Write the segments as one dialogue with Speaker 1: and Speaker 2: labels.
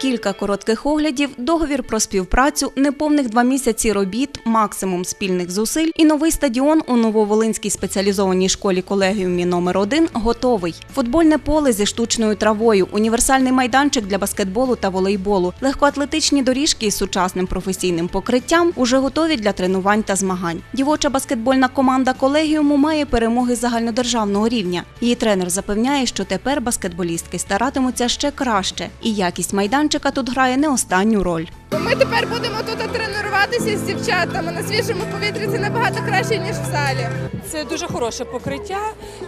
Speaker 1: Кілька коротких оглядів, договір про співпрацю, неповних два місяці робіт, максимум спільних зусиль і новий стадіон у Нововолинській спеціалізованій школі колегіумі номер 1 готовий. Футбольне поле зі штучною травою, універсальний майданчик для баскетболу та волейболу, легкоатлетичні доріжки із сучасним професійним покриттям уже готові для тренувань та змагань. Дівоча баскетбольна команда колегіуму має перемоги загальнодержавного рівня. Її тренер запевняє, що тепер баскетболістки старатимуться ще краще, і якість майданчика тут грає не останню роль.
Speaker 2: Ми тепер будемо тут тренуватися з дівчатами на свіжому повітрі. Це набагато краще ніж в залі.
Speaker 3: Це дуже хороше покриття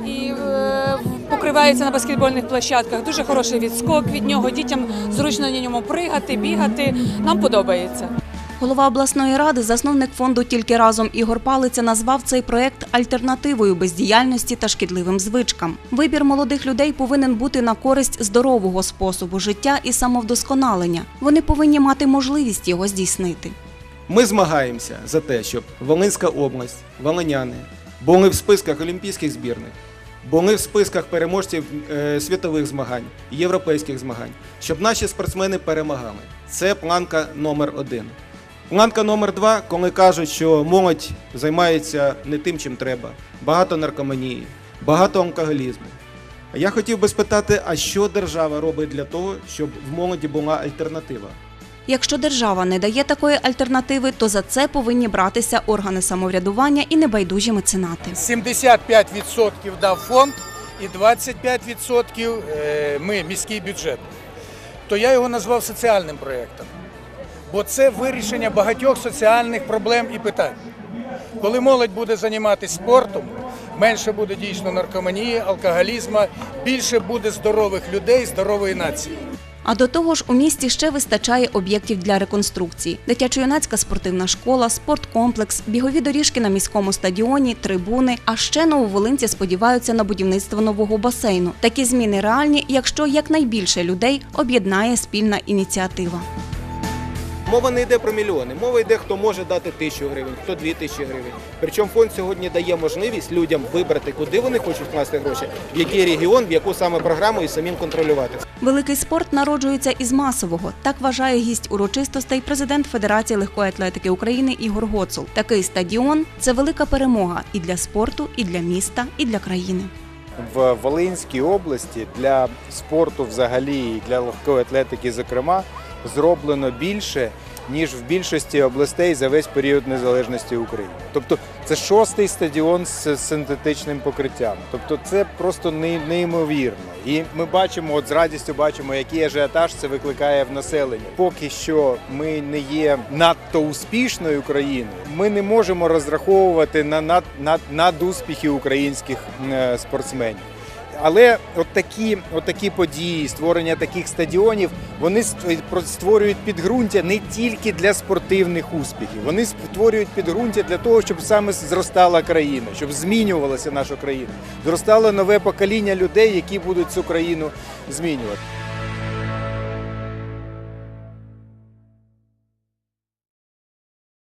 Speaker 3: і е, покривається на баскетбольних площадках. Дуже хороший відскок від нього. Дітям зручно на ньому пригати, бігати. Нам подобається.
Speaker 1: Голова обласної ради, засновник фонду Тільки разом Ігор Палиця назвав цей проект альтернативою бездіяльності та шкідливим звичкам. Вибір молодих людей повинен бути на користь здорового способу життя і самовдосконалення. Вони повинні мати можливість його здійснити.
Speaker 4: Ми змагаємося за те, щоб Волинська область, волиняни були в списках олімпійських збірних, були в списках переможців е, світових змагань, європейських змагань, щоб наші спортсмени перемагали. Це планка номер один. Планка номер два, коли кажуть, що молодь займається не тим, чим треба, багато наркоманії, багато алкоголізму. Я хотів би спитати, а що держава робить для того, щоб в молоді була альтернатива?
Speaker 1: Якщо держава не дає такої альтернативи, то за це повинні братися органи самоврядування і небайдужі меценати.
Speaker 5: 75% дав фонд і 25% е, ми, міський бюджет. То я його назвав соціальним проєктом. Бо це вирішення багатьох соціальних проблем і питань. Коли молодь буде займатися спортом, менше буде дійсно наркоманії, алкоголізму, більше буде здорових людей, здорової нації.
Speaker 1: А до того ж, у місті ще вистачає об'єктів для реконструкції: дитячо-юнацька спортивна школа, спорткомплекс, бігові доріжки на міському стадіоні, трибуни. А ще нововолинці сподіваються на будівництво нового басейну. Такі зміни реальні, якщо якнайбільше людей об'єднає спільна ініціатива.
Speaker 4: Мова не йде про мільйони. Мова йде, хто може дати тисячу гривень, хто дві тисячі гривень. Причому фонд сьогодні дає можливість людям вибрати, куди вони хочуть вкласти гроші, в який регіон, в яку саме програму і самим контролювати.
Speaker 1: Великий спорт народжується із масового. Так вважає гість урочистостей президент Федерації легкої атлетики України Ігор Гоцул. Такий стадіон це велика перемога і для спорту, і для міста, і для країни.
Speaker 6: в Волинській області для спорту взагалі і для легкої атлетики, зокрема, зроблено більше, ніж в більшості областей за весь період незалежності України. Тобто це шостий стадіон з синтетичним покриттям. Тобто це просто не- неймовірно. І ми бачимо, от з радістю бачимо, який ажіотаж це викликає в населенні. Поки що ми не є надто успішною країною. Ми не можемо розраховувати на над, над, надуспіхи українських е, спортсменів. Але от такі, от такі події, створення таких стадіонів, вони ст- створюють підґрунтя не тільки для спортивних успіхів, вони створюють підґрунтя для того, щоб саме зростала країна, щоб змінювалася наша країна, зростало нове покоління людей, які будуть цю країну змінювати.